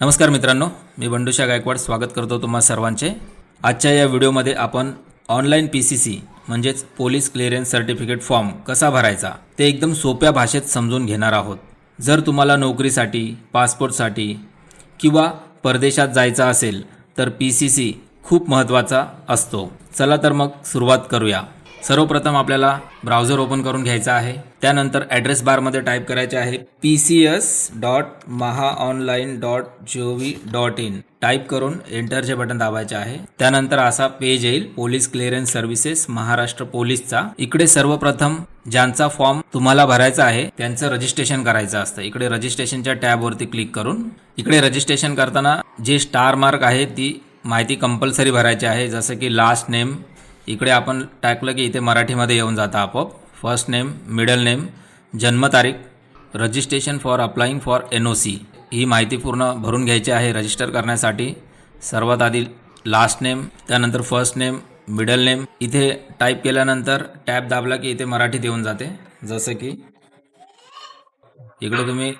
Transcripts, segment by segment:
नमस्कार मित्रांनो मी बंडुशा गायकवाड स्वागत करतो तुम्हा सर्वांचे. आजच्या या व्हिडिओमध्ये आपण ऑनलाईन पी सी सी म्हणजेच पोलीस क्लिअरन्स सर्टिफिकेट फॉर्म कसा भरायचा ते एकदम सोप्या भाषेत समजून घेणार आहोत. जर तुम्हाला नोकरीसाठी पासपोर्टसाठी किंवा परदेशात जायचं असेल तर पी सी सी खूप महत्त्वाचा असतो. चला तर मग सुरुवात करूया. सर्वप्रथम आपल्याला ब्राउझर ओपन करून घ्यायचा आहे. त्यानंतर ॲड्रेस बारमध्ये टाईप करायचे आहे. P C S dot Maha online dot G O V dot in type करून एंटरचे बटन दाबायचे आहे. त्यानंतर असा पेज येईल. पोलीस क्लिअरन्स सर्व्हिसेस महाराष्ट्र पोलीसचा इकडे सर्वप्रथम ज्यांचा फॉर्म तुम्हाला भरायचा आहे त्यांचं रजिस्ट्रेशन करायचं असतं. इकडे रजिस्ट्रेशनच्या टॅबवरती क्लिक करून. इकडे रजिस्ट्रेशन करताना जे स्टार मार्क आहे ती माहिती कंपल्सरी भरायची आहे. जसं की लास्ट नेम इकडे आपण टाकलं की इथे मराठीमध्ये येऊन जातं आपोआप. फर्स्ट नेम मिडल नेम जन्मतारीख registration for applying for N O C ही माहिती पूर्ण भरून घ्यायची आहे रजिस्टर करण्यासाठी. सर्वात आधी लास्ट नेम त्यानंतर फर्स्ट नेम मिडल नेम इथे टाईप केल्यानंतर टॅब दाबला की इथे मराठीत येऊन जाते. जसं की इकडे तुम्ही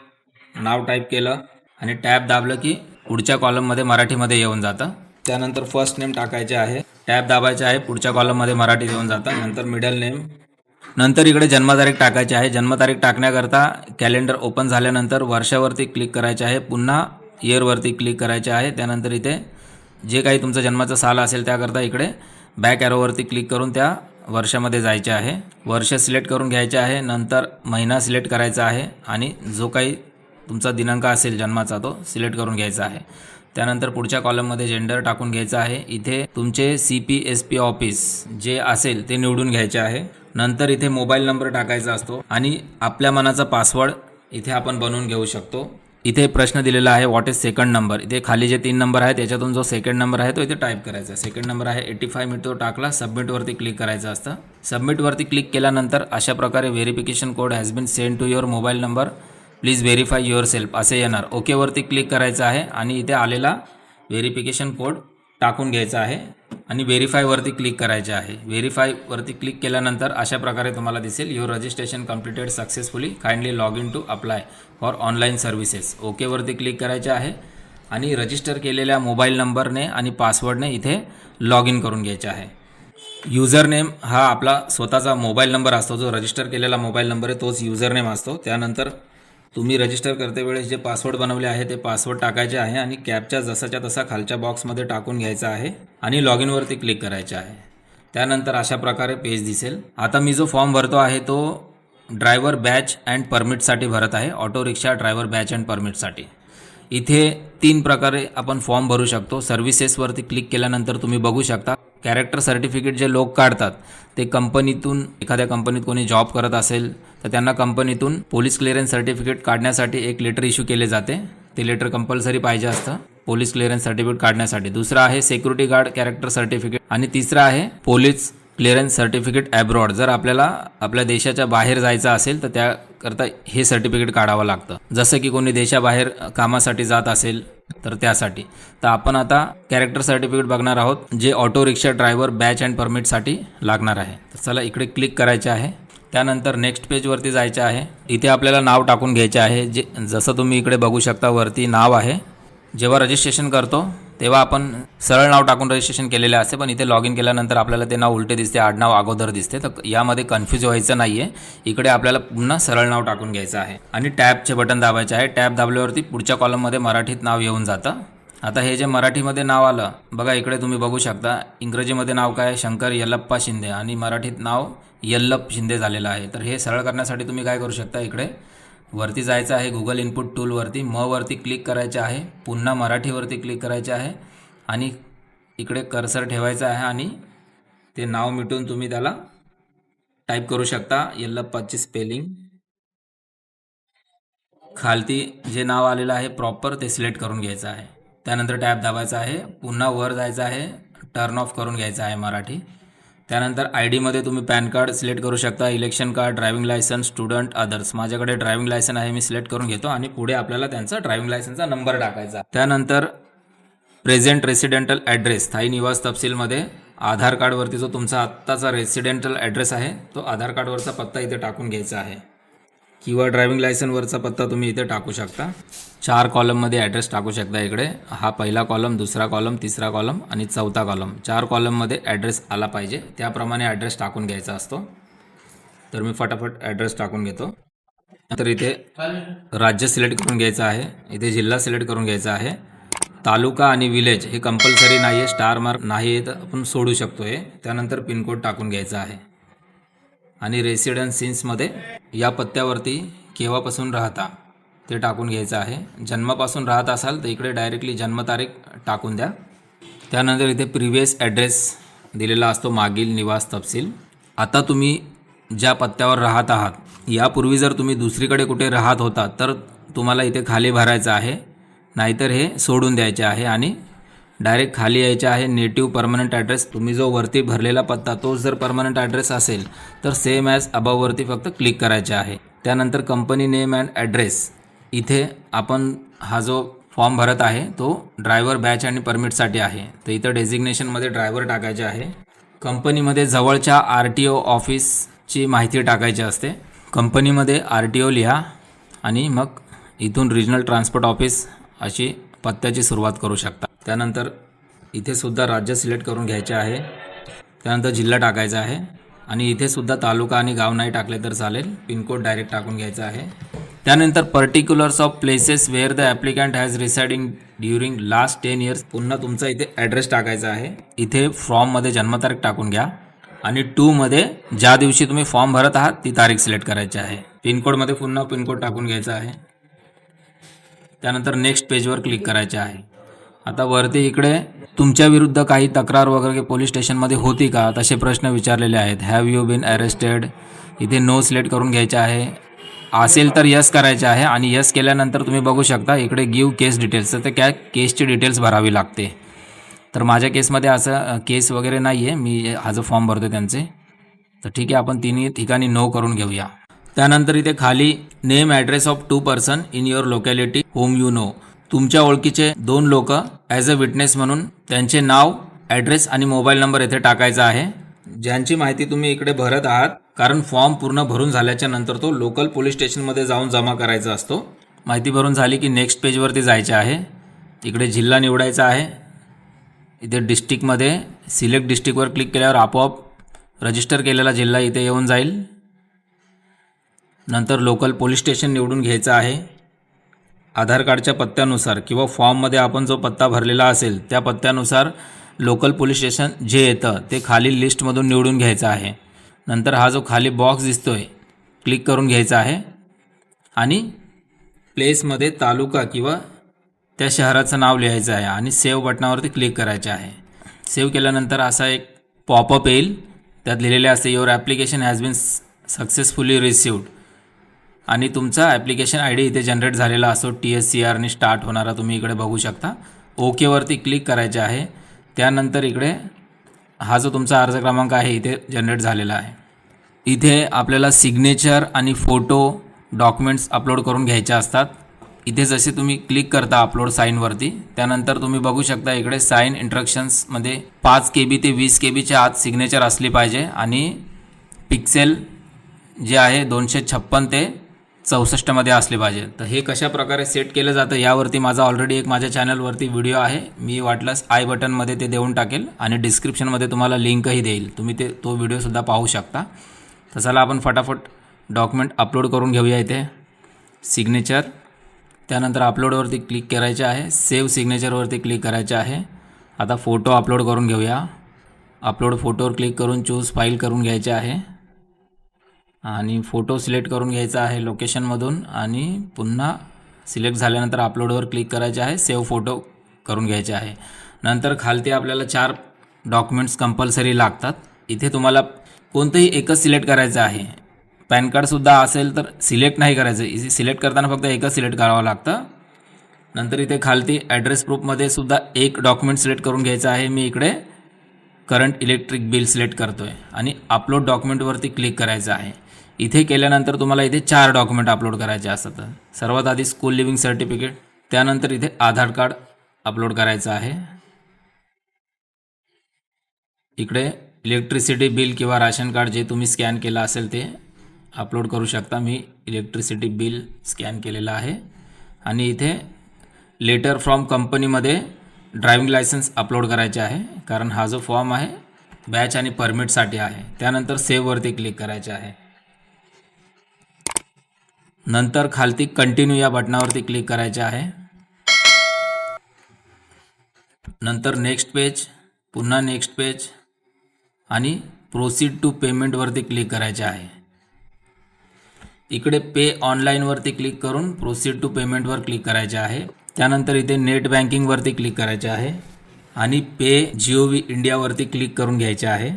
नाव टाईप केलं आणि टॅब दाबलं की पुढच्या कॉलममध्ये मराठीमध्ये येऊन जातं. त्यानंतर फर्स्ट नेम टाकायचे आहे. टॅब दाबायचे आहे. पुढच्या कॉलममध्ये मराठीत येऊन जातं. नंतर मिडल नेम नंतर इकडे जन्मतारीख टाकायची आहे. जन्मतारीख टाकण्याकरता कॅलेंडर ओपन झाल्यानंतर वर्षावरती क्लिक करायचे आहे. पुन्हा इयरवरती क्लिक करायचे आहे. त्यानंतर इथे जे काही तुमचं जन्माचं साल असेल त्याकरता इकडे बॅक ॲरोवरती क्लिक करून त्या वर्षामध्ये जायचे आहे. वर्ष सिलेक्ट करून घ्यायचे आहे. नंतर महिना सिलेक्ट करायचा आहे. आणि जो काही तुमचा दिनांक असेल जन्माचा तो सिलेक्ट करून घ्यायचा आहे. त्यानंतर पुढच्या कॉलममध्ये जेंडर टाकून घ्यायचं आहे. इथे तुमचे C P S P office जे असेल ते निवडून घ्यायचे आहे. नंतर इथे मोबाईल नंबर टाकायचा असतो आणि आपल्या मनाचा पासवर्ड इथे आपण बनवून घेऊ शकतो. इथे प्रश्न दिलेला आहे व्हॉट इज सेकंड नंबर इथे खाली जे तीन नंबर आहे त्याच्यातून जो सेकंड नंबर आहे तो इथे टाईप करायचा सेकंड नंबर आहे एटी फाय मिनिट तो टाकला सबमिटवरती क्लिक करायचं असतं. सबमिटवरती क्लिक केल्यानंतर अशा प्रकारे verification code has been send to your mobile number please verify yourself असे येणार. ओकेवरती क्लिक करायचं आहे आणि इथे आलेला व्हेरिफिकेशन कोड टाकून घ्यायचा आहे आणि व्हेरीफायवरती क्लिक करायचे आहे. व्हेरीफायवरती क्लिक केल्यानंतर अशा प्रकारे तुम्हाला दिसेल your registration completed successfully kindly log in to apply for online services ओकेवरती click करायचे आहे आणि रजिस्टर केलेल्या मोबाईल नंबरने आणि पासवर्डने इथे लॉग इन करून घ्यायचे आहे. युजर नेम हा आपला स्वतःचा मोबाईल नंबर असतो. जो रजिस्टर केलेला मोबाईल नंबर आहे तोच युजर नेम असतो. त्यानंतर तुम्ही रजिस्टर करते वेळेस जे पासवर्ड बनवले आहे ते पासवर्ड टाकायचे आहे आणि कॅपच्या जसाच्या तसा खालच्या बॉक्समध्ये टाकून घ्यायचा आहे आणि लॉग इनवरती क्लिक करायचे आहे. त्यानंतर अशा प्रकारे पेज दिसेल. आता मी जो फॉर्म भरतो आहे तो ड्रायव्हर बॅच अँड परमिटसाठी भरत आहे. Auto rickshaw driver batch and परमिटसाठी इथे तीन प्रकारे आपण फॉर्म भरू शकतो. सर्व्हिसेसवरती क्लिक केल्यानंतर तुम्ही बघू शकता. कॅरेक्टर सर्टिफिकेट जे लोक काढतात ते कंपनीतून एखाद्या कंपनीत कोणी जॉब करत असेल तर त्यांना कंपनीतून पोलीस क्लिअरन्स सर्टिफिकेट काढण्यासाठी एक लेटर इश्यू केले जाते. ते लेटर कंपल्सरी पाहिजे असतं पोलीस क्लिअरन्स सर्टिफिकेट काढण्यासाठी. दुसरं आहे सिक्युरिटी गार्ड कॅरेक्टर सर्टिफिकेट आणि तिसरं आहे पोलीस क्लिअरन्स सर्टिफिकेट ॲब्रॉड जर आपल्याला आपल्या देशाच्या बाहेर जायचं असेल तर त्याकरता हे सर्टिफिकेट काढावं लागतं. जसं की कोणी देशाबाहेर कामासाठी जात असेल तर त्यासाठी. तर आपण आता कॅरेक्टर सर्टिफिकेट बघणार आहोत जे auto rickshaw driver batch and परमिटसाठी लागणार आहे. तर चला इकडे क्लिक करायचे आहे. त्यानंतर नेक्स्ट पेजवरती जायचं आहे. इथे आपल्याला नाव टाकून घ्यायचे आहे. जे जसं तुम्ही इकडे बघू शकता वरती नाव आहे. जेव्हा रजिस्ट्रेशन करतो तेव्हा आपण सरळ नाव टाकून रजिस्ट्रेशन केलेले असते पण इथे लॉग इन केल्यानंतर आपल्याला ते नाव उलटे दिसते आडनाव अगोदर दिसते. तर यामध्ये कन्फ्यूज व्हायचं नाही आहे इकडे आपल्याला पुन्हा सरळ नाव टाकून घ्यायचं आहे. आणि टॅबचे बटन दाबायचे आहे. टॅब दाबल्यावरती पुढच्या कॉलममध्ये मराठीत नाव येऊन जातं. आता हे जे मराठीमध्ये नाव आलं बघा इकडे तुम्ही बघू शकता. इंग्रजीमध्ये नाव काय? आहे? शंकर यल्लप्पा शिंदे. आणि मराठीत नाव यल्लप शिंदे झालेलं आहे. तर हे सरळ करण्यासाठी तुम्ही काय करू शकता इकडे? वरती जायचं आहे गुगल इनपुट टूलवरती म वरती क्लिक करायचे आहे. पुन्हा मराठीवरती क्लिक करायचे आहे. आणि इकडे कर्सर ठेवायचं आहे आणि ते नाव मिटून तुम्ही त्याला टाईप करू शकता. यल्लप्पाची स्पेलिंग खालती जे नाव आलेलं आहे प्रॉपर ते सिलेक्ट करून घ्यायचं आहे. त्यानंतर टॅब दाबायचा आहे. पुन्हा वर जायचं आहे. टर्न ऑफ करून घ्यायचं आहे मराठी. त्यानंतर आय डीमध्ये तुम्ही पॅन कार्ड सिलेक्ट करू शकता election card driving licence student others. माझ्याकडे ड्रायव्हिंग लायसन आहे मी सिलेक्ट करून घेतो आणि पुढे आपल्याला त्यांचा ड्रायव्हिंग लायसनचा नंबर टाकायचा. त्यानंतर प्रेझेंट रेसिडेंटल ॲड्रेस स्थायी निवास तपशीलमध्ये. आधार कार्डवरती जो तुमचा आत्ताचा रेसिडेंटल ॲड्रेस आहे तो आधार कार्डवरचा पत्ता इथे टाकून घ्यायचा आहे. किंवा ड्रायव्हिंग लायसनवरचा पत्ता तुम्ही इथे टाकू शकता. चार कॉलममध्ये ॲड्रेस टाकू शकता इकडे. हा पहिला कॉलम दुसरा कॉलम तिसरा कॉलम आणि चौथा कॉलम चार कॉलममध्ये ॲड्रेस आला पाहिजे. त्याप्रमाणे ॲड्रेस टाकून घ्यायचा असतो. तर मी फटाफट ॲड्रेस टाकून घेतो. तर इथे राज्य सिलेक्ट करून घ्यायचं आहे. इथे जिल्हा सिलेक्ट करून घ्यायचा आहे. तालुका आणि विलेज हे कंपल्सरी नाही आहे स्टार मार्क नाही आहे तर आपण सोडू शकतो हे त्यानंतर पिनकोड टाकून घ्यायचा आहे. आणि रेसिडेन्सीन्समध्ये या पत्त्यावरती केव्हापासून राहता ते टाकून घ्यायचं आहे. जन्मापासून राहत असाल तर इकडे डायरेक्टली जन्मतारीख टाकून द्या. त्यानंतर इथे प्रिव्हियस ॲड्रेस दिलेला असतो मागील निवास तपशील. आता तुम्ही ज्या पत्त्यावर राहत आहात यापूर्वी जर तुम्ही दुसरीकडे कुठे राहत होता तर तुम्हाला इथे खाली भरायचं आहे. नाहीतर हे सोडून द्यायचे आहे आणि डायरेक्ट खाली यायचे आहे नेटिव्ह परमनंट ॲड्रेस तुम्ही जो वरती भरलेला पत्ता तोच जर परमनंट ॲड्रेस असेल तर सेम ॲज अबाववरती फक्त क्लिक करायचे आहे. त्यानंतर कंपनी नेम अँड ॲड्रेस इथे आपण हा जो फॉर्म भरत आहे तो ड्रायव्हर बॅच आणि परमिटसाठी आहे. तर इथं डेझिग्नेशनमध्ये ड्रायव्हर टाकायचे आहे. कंपनीमध्ये जवळच्या आर टी ओ ऑफिसची माहिती टाकायची असते. कंपनीमध्ये आर टी ओ लिहा आणि मग इथून रिजनल ट्रान्सपोर्ट ऑफिस अशी पत्त्याची सुरुवात करू शकता. त्यानंतर इथे सुद्धा राज्य सिलेक्ट करून घ्यायचे आहे. त्यानंतर जिल्हा टाकायचा आहे. आणि इथे सुद्धा तालुका आणि गाव नाही टाकले तर चालेल. पिनकोड डायरेक्ट टाकून घ्यायचा आहे. त्यानंतर particulars of places where the applicant has residing during last ten years पुन्हा तुमचा इथे ॲड्रेस टाकायचा आहे. इथे फॉर्ममध्ये जन्मतारीख टाकून घ्या. आणि टूमध्ये ज्या दिवशी तुम्ही फॉर्म भरत आहात ती तारीख सिलेक्ट करायची आहे. पिनकोडमध्ये पुन्हा पिनकोड टाकून घ्यायचा आहे. त्यानंतर नेक्स्ट पेजवर क्लिक करायचे आहे. आता वरती इकडे तुमच्या विरुद्ध काही तक्रार वगैरे पोलीस स्टेशनमध्ये होती का? तसे प्रश्न विचारलेले आहेत. हॅव यू बीन अरेस्टेड इथे नो सिलेक्ट करून घ्यायचे आहे. असेल तर यस करायचे आहे आणि यस केल्यानंतर तुम्ही बघू शकता इकडे गिव केस डिटेल्स तर त्या केसची डिटेल्स भरावी लागते. तर माझ्या केसमध्ये असं केस वगैरे नाही आहे मी हा जो फॉर्म भरतो त्यांचे. तर ठीक आहे आपण तिन्ही ठिकाणी नो करून घेऊया. त्यानंतर इथे खाली name address of two person in your locality whom you know तुमच्या ओळखीचे दोन लोक ॲज अ विटनेस म्हणून त्यांचे नाव ॲड्रेस आणि मोबाईल नंबर येथे टाकायचा आहे. ज्यांची माहिती तुम्ही इकडे भरत आहात कारण फॉर्म पूर्ण भरून झाल्याच्यानंतर तो लोकल पोलीस स्टेशनमध्ये जाऊन जमा करायचा असतो. माहिती भरून झाली की नेक्स्ट पेजवरती जायचे आहे. इकडे जिल्हा निवडायचा आहे. इथे डिस्ट्रिक्टमध्ये सिलेक्ट डिस्ट्रिक्टवर क्लिक केल्यावर आपोआप रजिस्टर केलेला जिल्हा इथे येऊन जाईल. नंतर लोकल पोलीस स्टेशन निवडून घ्यायचं आहे. आधार कार्डच्या पत्त्यानुसार किंवा फॉर्ममध्ये आपण जो पत्ता भरलेला असेल त्या पत्त्यानुसार लोकल पोलीस स्टेशन जे येतं ते खाली लिस्टमधून निवडून घ्यायचं आहे. नंतर हा जो खाली बॉक्स दिसतो आहे क्लिक करून घ्यायचा आहे. आणि प्लेसमध्ये तालुका किंवा त्या शहराचं नाव लिहायचं आहे आणि सेव्ह बटनावरती क्लिक करायचे आहे. सेव्ह केल्यानंतर असा एक पॉपअप येईल. त्यात लिहिलेले असते your application has been successfully received आणि तुमचा ॲप्लिकेशन आय डी इथे जनरेट झालेला असतो टी एस सी आरने स्टार्ट होणारा तुम्ही इकडे बघू शकता. ओकेवरती क्लिक करायचे आहे. त्यानंतर इकडे हा जो तुमचा अर्ज क्रमांक आहे इथे जनरेट झालेला आहे. इथे आपल्याला सिग्नेचर आणि फोटो डॉक्युमेंट्स अपलोड करून घ्यायचे असतात. इथे जसे तुम्ही क्लिक करता अपलोड साईनवरती त्यानंतर तुम्ही बघू शकता इकडे साईन इंट्रक्शन्समध्ये पाच के बी ते वीस के बीच्या आत सिग्नेचर असली पाहिजे. आणि पिक्सेल जे आहे दोनशे छप्पन ते चौसष्टमध्ये असले पाहिजे. तर हे कशा प्रकारे सेट केलं जातं यावरती माझा ऑलरेडी एक माझ्या चॅनलवरती व्हिडिओ आहे. मी वाटल्यास आय बटनमध्ये ते देऊन टाकेल आणि डिस्क्रिप्शनमध्ये तुम्हाला लिंकही देईल. तुम्ही ते तो व्हिडिओसुद्धा पाहू शकता. तर चला आपण फटाफट डॉक्युमेंट अपलोड करून घेऊया इथे. सिग्नेचर त्यानंतर अपलोडवरती क्लिक करायचे आहे. सेव्ह सिग्नेचरवरती क्लिक करायचे आहे. आता फोटो अपलोड करून घेऊया. अपलोड फोटोवर क्लिक करून चूज फाईल करून घ्यायचे आहे. आणि फोटो सिलेक्ट करून घ्यायचा आहे लोकेशनमधून आणि पुन्हा सिलेक्ट झाल्यानंतर अपलोडवर क्लिक करायचे आहे सेव्ह फोटो करून घ्यायचे आहे. नंतर खालती आपल्याला चार डॉक्युमेंट्स कंपल्सरी लागतात. इथे तुम्हाला कोणतंही एकच सिलेक्ट करायचं आहे. पॅन कार्डसुद्धा असेल तर सिलेक्ट नाही करायचं. इथे सिलेक्ट करताना फक्त एकच सिलेक्ट करावं लागतं. नंतर इथे खालती ॲड्रेस प्रूफमध्ये सुद्धा एक डॉक्युमेंट सिलेक्ट करून घ्यायचं आहे. मी इकडे करंट इलेक्ट्रिक बिल सिलेक्ट करतो आहे आणि अपलोड डॉक्युमेंटवरती क्लिक करायचं आहे. इथे केल्यानंतर तुम्हाला इथे चार डॉक्युमेंट अपलोड करायचे असतात. सर्वात आधी स्कूल लिव्हिंग सर्टिफिकेट त्यानंतर इथे आधार कार्ड अपलोड करायचं आहे. इकडे इलेक्ट्रिसिटी बिल किंवा राशन कार्ड जे तुम्ही स्कॅन केलं असेल ते अपलोड करू शकता. मी इलेक्ट्रिसिटी बिल स्कॅन केलेलं आहे. आणि इथे लेटर फ्रॉम कंपनीमध्ये ड्रायव्हिंग लायसन्स अपलोड करायचे आहे. कारण हा जो फॉर्म आहे बॅच आणि परमिटसाठी आहे. त्यानंतर सेव्हवरती क्लिक करायचे आहे. नंतर खालती कंटिन्यू या बटनावरती क्लिक करायचे आहे. नंतर नेक्स्ट पेज पुन्हा नेक्स्ट पेज आणि प्रोसीड टू पेमेंटवरती क्लिक करायचे आहे. इकडे पे ऑनलाईनवरती क्लिक करून प्रोसीड टू पेमेंटवर क्लिक करायचे आहे. त्यानंतर इथे नेट बँकिंगवरती क्लिक करायचे आहे आणि पे जिओ व्ही इंडियावरती क्लिक करून घ्यायचे आहे.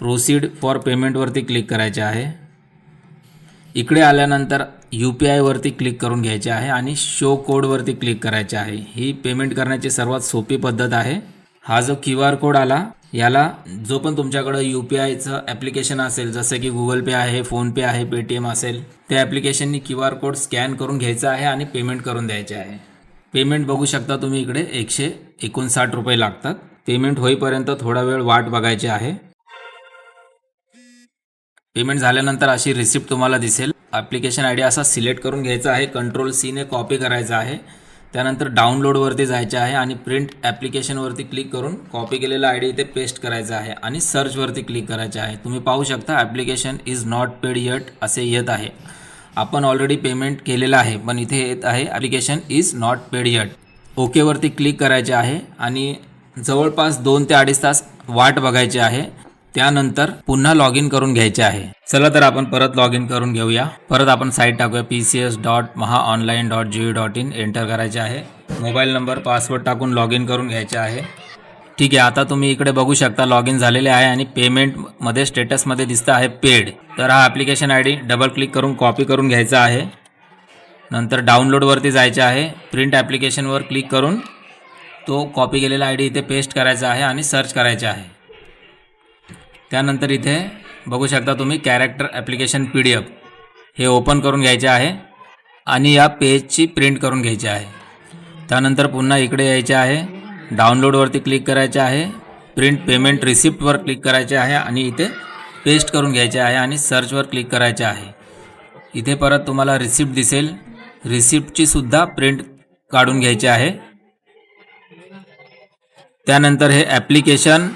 प्रोसीड फॉर पेमेंटवरती क्लिक करायचे आहे. इकडे आल्यानंतर यू पी आयवरती क्लिक करून घ्यायचे आहे आणि शो कोडवरती क्लिक करायचे आहे. ही पेमेंट करण्याची सर्वात सोपी पद्धत आहे. हा जो क्यू आर कोड आला याला जो पण तुमच्याकडं यू पी आयचं ॲप्लिकेशन असेल जसं की गुगल पे आहे फोनपे आहे पेटीएम असेल त्या ॲप्लिकेशननी क्यू आर कोड स्कॅन करून घ्यायचा आहे आणि पेमेंट करून द्यायचे आहे. पेमेंट बघू शकता तुम्ही इकडे एकशे एकोणसाठ रुपये लागतात. पेमेंट होईपर्यंत थोडा वेळ वाट बघायची आहे. पेमेंट झाल्यानंतर अशी रिसिप्ट तुम्हाला दिसेल. ॲप्लिकेशन आय डी असा सिलेक्ट करून घ्यायचा आहे. कंट्रोल सीने कॉपी करायचा आहे. त्यानंतर डाउनलोडवरती जायचे आहे आणि प्रिंट ॲप्लिकेशनवरती क्लिक करून कॉपी केलेला आय डी इथे पेस्ट करायचा आहे आणि सर्चवरती क्लिक करायचं आहे. तुम्ही पाहू शकता application is not paid yet असे येत आहे. आपण ऑलरेडी पेमेंट केलेलं आहे पण इथे येत आहे application is not paid yet ओकेवरती click करायचे आहे आणि जवळपास दोन ते अडीच तास वाट बघायची आहे. त्यानंतर पुन्हा लॉग इन करून घ्यायचे आहे. चला तर आपण परत लॉग इन करून घेऊया. परत आपण साईट टाकूया P C S dot Maha online dot G dot in enter करायचे आहे. मोबाईल नंबर पासवर्ड टाकून लॉग इन करून घ्यायचे आहे. ठीक आहे आता तुम्ही इकडे बघू शकता लॉग इन झालेले आहे आणि पेमेंटमध्ये स्टेटसमध्ये दिसतं आहे पेड तर हा application I D double click करून कॉपी करून घ्यायचा आहे. नंतर डाउनलोडवरती जायचे आहे. प्रिंट ॲप्लिकेशनवर क्लिक करून तो कॉपी केलेला आय डी इथे पेस्ट करायचा आहे आणि सर्च करायचा आहे. त्यानंतर इथे बघू शकता तुम्ही character application P D F हे ओपन करून घ्यायचे आहे आणि या पेजची प्रिंट करून घ्यायची आहे. त्यानंतर पुन्हा इकडे यायचे आहे. डाउनलोडवरती क्लिक करायचे आहे. प्रिंट पेमेंट रिसिप्टवर क्लिक करायचे आहे आणि इथे पेस्ट करून घ्यायचे आहे आणि सर्चवर क्लिक करायचे आहे. इथे परत तुम्हाला रिसिप्ट दिसेल. रिसिप्टची सुद्धा प्रिंट काढून घ्यायची आहे. त्यानंतर हे ॲप्लिकेशन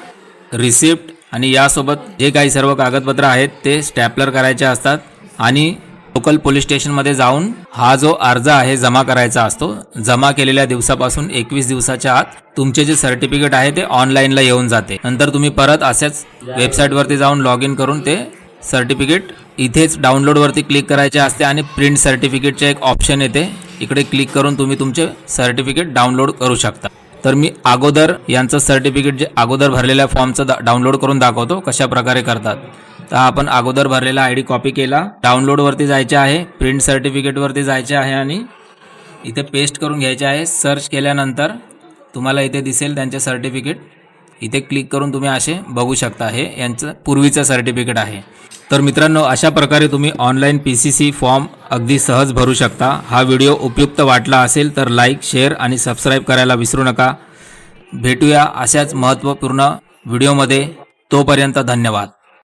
रिसिप्ट आणि यासोबत जे काही सर्व कागदपत्र आहेत ते स्टॅपलर करायचे असतात. आणि लोकल पोलीस स्टेशनमध्ये जाऊन हा जो अर्ज आहे जमा करायचा असतो जमा केलेल्या दिवसापासून एकवीस दिवसाच्या आत तुमचे जे सर्टिफिकेट आहे ते ऑनलाईनला येऊन जाते. नंतर तुम्ही परत असेच वेबसाईटवरती जाऊन लॉग इन करून ते सर्टिफिकेट इथेच डाउनलोडवरती क्लिक करायचे असते आणि प्रिंट सर्टिफिकेटचे एक ऑप्शन येते. इकडे क्लिक करून तुम्ही तुमचे सर्टिफिकेट डाउनलोड करू शकता. तर मी अगोदर यांचं सर्टिफिकेट जे अगोदर भरलेल्या फॉर्मचं दा डाउनलोड करून दाखवतो कशा प्रकारे करतात. तर आपण अगोदर भरलेला आय डी कॉपी केला. डाउनलोडवरती जायचे आहे प्रिंट सर्टिफिकेटवरती जायचे आहे आणि इथे पेस्ट करून घ्यायचे आहे. सर्च केल्यानंतर तुम्हाला इथे दिसेल त्यांचे सर्टिफिकेट इथे क्लिक करून तुम्ही असे बघू शकता. हे यांचं पूर्वीचं सर्टिफिकेट आहे. तर मित्रांनो अशा प्रकारे तुम्ही online P C C form अगदी सहज भरू शकता. हा व्हिडिओ उपयुक्त वाटला असेल तर लाईक शेअर आणि सबस्क्राईब करायला विसरू नका. भेटूया अशाच महत्त्वपूर्ण व्हिडिओमध्ये तोपर्यंत धन्यवाद.